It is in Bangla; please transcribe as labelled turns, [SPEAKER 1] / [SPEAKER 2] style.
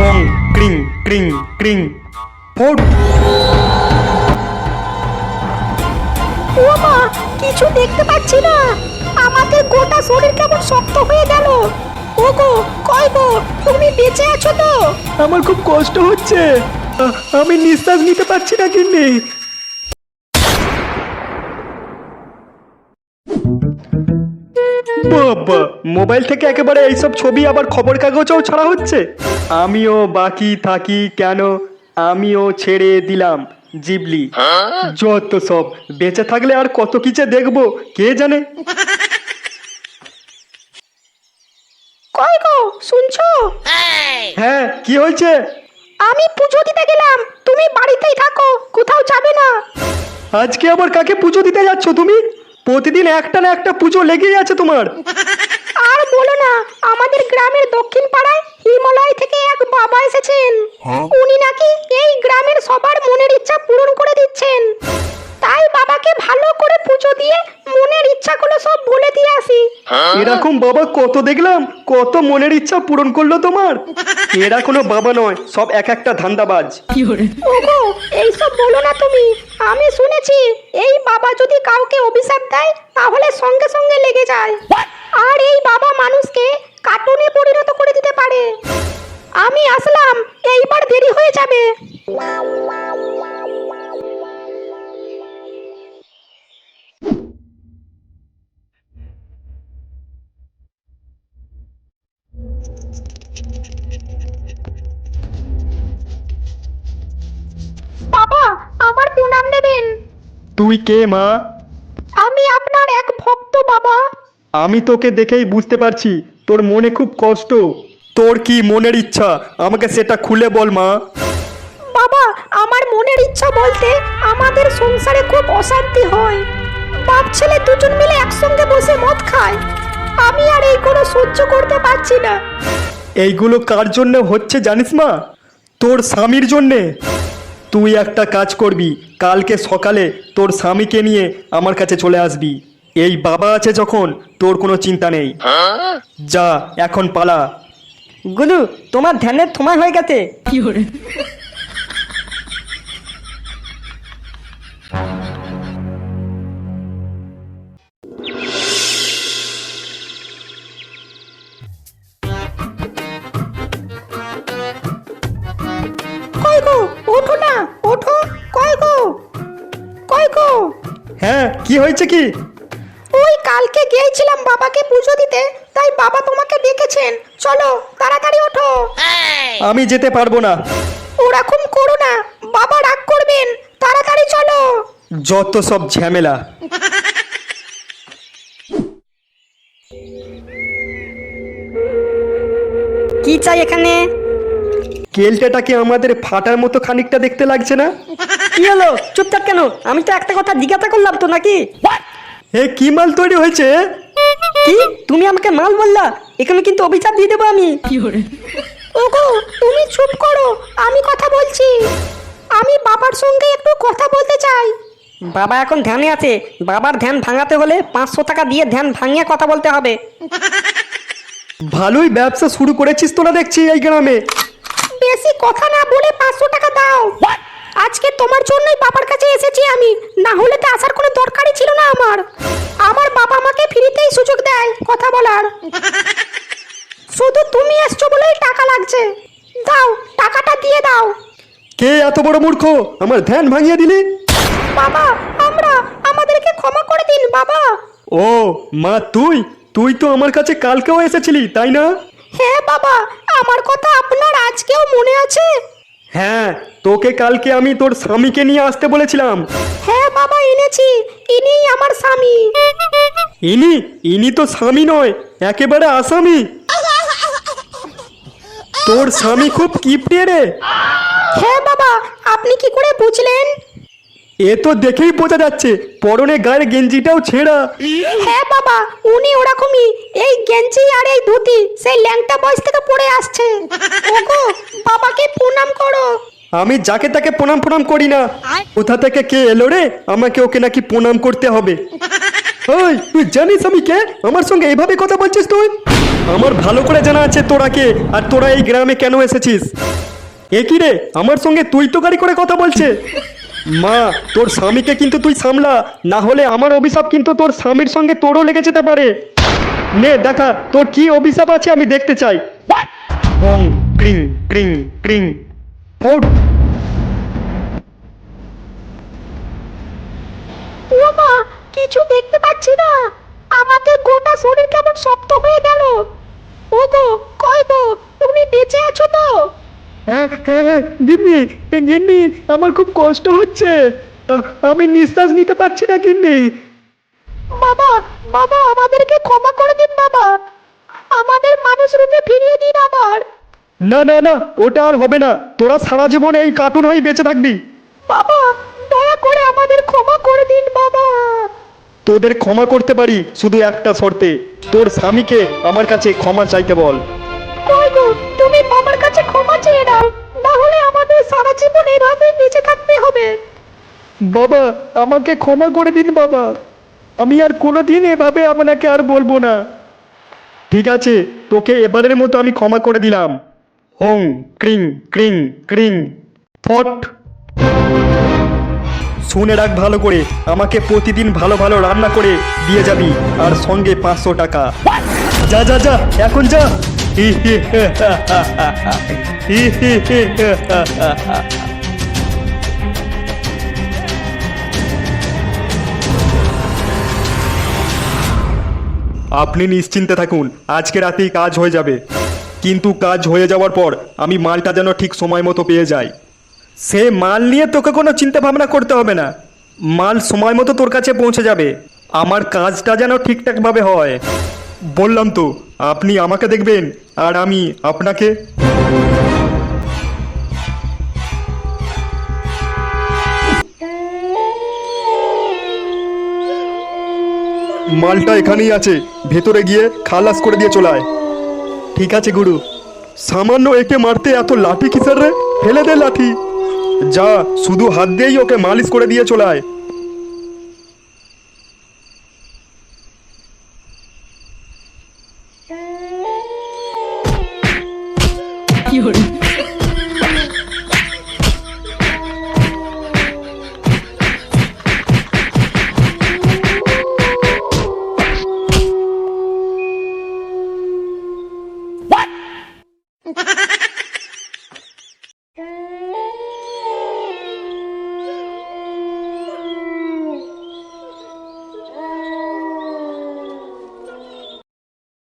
[SPEAKER 1] ঠং ক্রিং ক্রিং ক্রিং। ফোট।
[SPEAKER 2] ও মা কিছু দেখতে পাচ্ছি না। আমাদের গোটা শরীর কেমন শক্ত হয়ে গেল। ওগো কই গো তুমি বেঁচে আছো তো?
[SPEAKER 1] আমার খুব কষ্ট হচ্ছে। আমি নিঃশ্বাস নিতে পারছি না কিন্তু বাবা মোবাইল থেকে একেবারে এইসব ছবি আবার খবর কাগজেও ছাড়া হচ্ছে। আমিও বাকি থাকি কেন? আমিও ছেড়ে দিলাম জিবলি। যত সব বেঁচে থাকলে আর কত কিছু দেখব কে জানে?
[SPEAKER 2] কই গো শুনছো?
[SPEAKER 1] হ্যাঁ কি হয়েছে?
[SPEAKER 2] আমি পুজো দিতে গেলাম তুমি বাড়িতেই থাকো কোথাও যাবে না।
[SPEAKER 1] আজকে আবার কাকে পুজো দিতে যাচ্ছ তুমি? প্রতিদিন একটা না একটা পুজো লেগেই আছে তোমার।
[SPEAKER 2] আর বলো না আমাদের গ্রামের দক্ষিণ পাড়ায় হিমালয় থেকে এক বাবা এসেছেন উনি নাকি এই গ্রামের সবার মনের ইচ্ছা পূরণ করে দিচ্ছেন। তাই বাবাকে ভালো করে পুজো দিয়ে মনের ইচ্ছাগুলো সব বলে দিয়ে আসি।
[SPEAKER 1] এরকম বাবা কত দেখলাম কত মনের ইচ্ছা পূরণ করল তোমার। এরা কোনো বাবা নয় সব এক একটা ধান্দাবাজ।
[SPEAKER 2] ওগো এইসব বলো না তুমি। আমি শুনেছি এই বাবা যদি কাউকে অভিশাপ দেয় তাহলে সঙ্গে সঙ্গে লেগে যায়। আর এই বাবা মানুষকে কার্টুনে পরিণত করে দিতে পারে। আমি আসলাম এইবার দেরি হয়ে যাবে। বাবা আমার প্রণাম নেবেন।
[SPEAKER 1] তুই কে মা?
[SPEAKER 2] আমি আপনার এক ভক্ত বাবা।
[SPEAKER 1] আমি তোকে দেখেই বুঝতে পারছি তোর মনে খুব কষ্ট। তোর কি মনের ইচ্ছা? আমাকে সেটা খুলে বল মা।
[SPEAKER 2] বাবা আমার মনের ইচ্ছা বলতে আমাদের সংসারে খুব অশান্তি হয়। বাপ ছেলে দুজন মিলে একসঙ্গে বসে মদ খায়। আমি আর এইগুলো সহ্য করতে পারছি না।
[SPEAKER 1] এইগুলো কার জন্য হচ্ছে জানিস মা? তোর স্বামীর জন্যে। তুই একটা কাজ করবি কালকে সকালে তোর স্বামীকে নিয়ে আমার কাছে চলে আসবি। এই বাবা আছে যখন তোর কোনো চিন্তা নেই। যা এখন পালা।
[SPEAKER 3] গুলু তোমার ধ্যানের তোমার হয়ে গেছে।
[SPEAKER 2] ওঠো না ওঠো। কই গো? কই গো?
[SPEAKER 1] হ্যাঁ কি হয়েছে কি?
[SPEAKER 2] ওই কালকে গিয়েছিলাম বাবাকে পুজো দিতে তাই বাবা তোমাকে ডেকেছেন। চলো ওঠো
[SPEAKER 1] আমি যেতে পারব না।
[SPEAKER 2] ওরকম করো না। বাবা রাগ করবেন। তাড়াতাড়ি চলো।
[SPEAKER 1] যত সব ঝামেলা।
[SPEAKER 3] কি চাই এখানে?
[SPEAKER 1] কেলটাটাকে আমাদের ফাটার মতো খানিকটা দেখতে লাগছে না?
[SPEAKER 3] কি হলো? চুপচাপ কেন? আমি তো একটা কথা জিজ্ঞাসা করলাম তো নাকি?
[SPEAKER 1] এ কি মাল তৈরি হয়েছে?
[SPEAKER 3] কি? তুমি আমাকে মাল বললা? এখানে কিন্তু অভিশাপ দিয়ে দেবো আমি।
[SPEAKER 2] ওগো তুমি চুপ করো আমি কথা বলছি। আমি বাবার সঙ্গে একটু কথা বলতে চাই।
[SPEAKER 3] বাবা এখন ধ্যানে আছে। বাবার ধ্যান ভাঙাতে হলে পাঁচশো টাকা দিয়ে ধ্যান ভাঙিয়ে কথা বলতে হবে।
[SPEAKER 1] ভালোই ব্যবসা শুরু করেছিস তোরা দেখছি এই গ্রামে।
[SPEAKER 2] বেশি কথা না বলে পাঁচশো টাকা দাও। আজকে তোমার জন্যই বাবার কাছে এসেছি আমি। না হলে তো আসার কোনো দরকারই ছিল না আমার। আমার বাবা আমাকে ফ্রিতেই সুযোগ দেয় কথা বলার। শুধু তুমি এসছো বলেই লাগছে। দাও টাকাটা দিয়ে দাও।
[SPEAKER 1] কে এত বড় মূর্খ? আমার ধ্যান ভাঙিয়ে দিলি?
[SPEAKER 2] বাবা আমরা আমাদেরকে ক্ষমা করে দিন বাবা।
[SPEAKER 1] ও মা তুই? তুই তো আমার কাছে কালকেও এসেছিলি তাই না?
[SPEAKER 2] হ্যাঁ বাবা আমার কথা আপনার আজকেও মনে আছে?
[SPEAKER 1] হ্যাঁ তোকে কালকে আমি তোর স্বামীকে নিয়ে আসতে বলেছিলাম।
[SPEAKER 2] হ্যাঁ বাবা এনেছি। ইনি আমার স্বামী।
[SPEAKER 1] ইনি? ইনি তো স্বামী নয় একেবারে আসামি। তোর স্বামী খুব কিপটে রে।
[SPEAKER 2] হ্যাঁ বাবা আপনি কি করে বুঝলেন?
[SPEAKER 1] এ তো দেখেই বোঝা যাচ্ছে পরনে গায়ের গেঞ্জিটাও ছেঁড়া।
[SPEAKER 2] হ্যাঁ বাবা উনি ওরকমই এই গেঞ্জি আর এই ধুতি সেই ল্যাংটা বয়স থেকে পড়ে আসছে। ওগো বাবাকে প্রণাম করো।
[SPEAKER 1] আমি যাকে তাকে প্রণাম প্রণাম করি না। কোথা থেকে কে এলো রে? আমাকে ওকে নাকি প্রণাম করতে হবে। ওই তুই জানিস আমি কে? আমার সঙ্গে এভাবে কথা বলছিস তুই? আমার ভালো করে জানা আছে তোরা কে, আর তোরা এই গ্রামে কেন এসেছিস? এ কি রে? আমার সঙ্গে তুই তো গাড়ি করে কথা বলছে। মা, তোর স্বামীকে কিন্তু তুই সামলা, না হলে আমার অভিশাপ কিন্তু তোর স্বামীর সঙ্গে তোরও লেগে যেতে পারে। নে, দেখা, তোর কি অভিশাপ আছে আমি দেখতে চাই। ক্রিং ক্রিং ক্রিং।
[SPEAKER 2] মা কিছু দেখতে পাচ্ছি না। আমাদের গোটা শরীর কেমন শক্ত হয়ে গেল। ও গো কই গো তুমি বেঁচে আছো তো?
[SPEAKER 1] হ্যাঁ হ্যাঁ গিন্নি গিন্নি আমার খুব কষ্ট হচ্ছে। আমি নিঃশ্বাস নিতে পারছি না গিন্নি।
[SPEAKER 2] বাবা বাবা আমাদেরকে ক্ষমা করে দিন বাবা। আমাদের মানুষ রূপে ফিরিয়ে দিন আবার।
[SPEAKER 1] না না না ওটা আর হবে না। তোরা সারা জীবন এই কার্টুন হয়ে বেঁচে থাকবি।
[SPEAKER 2] বাবা দয়া করে আমাদের ক্ষমা করে দিন বাবা
[SPEAKER 1] তোদের ক্ষমা করতে পারি শুধু একটা শর্তে। তোর স্বামীকে আমার কাছে ক্ষমা চাইতে বল।
[SPEAKER 2] কই গো তুমি বাবার কাছে ক্ষমা চেয়ে নাও। না হলে আমাদের সারা জীবন এভাবে বেঁচে থাকতে হবে।
[SPEAKER 1] বাবা আমাকে ক্ষমা করে দিন বাবা। আমি আর কোনোদিন এভাবে আপনাকে আর বলব না। ঠিক আছে তোকে এবারের মতো আমি ক্ষমা করে দিলাম। হোং ক্রিং ক্রিং ক্রিং ফট। শুনে রাখ ভালো করে আমাকে প্রতিদিন ভালো ভালো রান্না করে দিয়ে যাবি আর সঙ্গে পাঁচশো টাকা। যা যা যা এখন যা। আপনি নিশ্চিন্তে থাকুন আজকে রাতেই কাজ হয়ে যাবে। কিন্তু কাজ হয়ে যাওয়ার পর আমি মালটা যেন ঠিক সময় মতো পেয়ে যাই। সে মাল নিয়ে তোকে কোনো চিন্তা ভাবনা করতে হবে না। মাল সময় মতো তোর কাছে পৌঁছে যাবে। আমার কাজটা যেন ঠিকঠাকভাবে হয়। বললাম তো, আপনি আমাকে দেখবেন, আর আমি আপনাকে। মালটা এখানেই আছে। ভেতরে গিয়ে খালাস করে দিয়ে চলে আয়। ঠিক আছে, গুরু। সামান্য একে মারতে এত লাঠি কিসের রে? ফেলে দে লাঠি। যা শুধু হাত দিয়েই ওকে মালিশ করে দিয়ে চলে আয়।
[SPEAKER 4] কি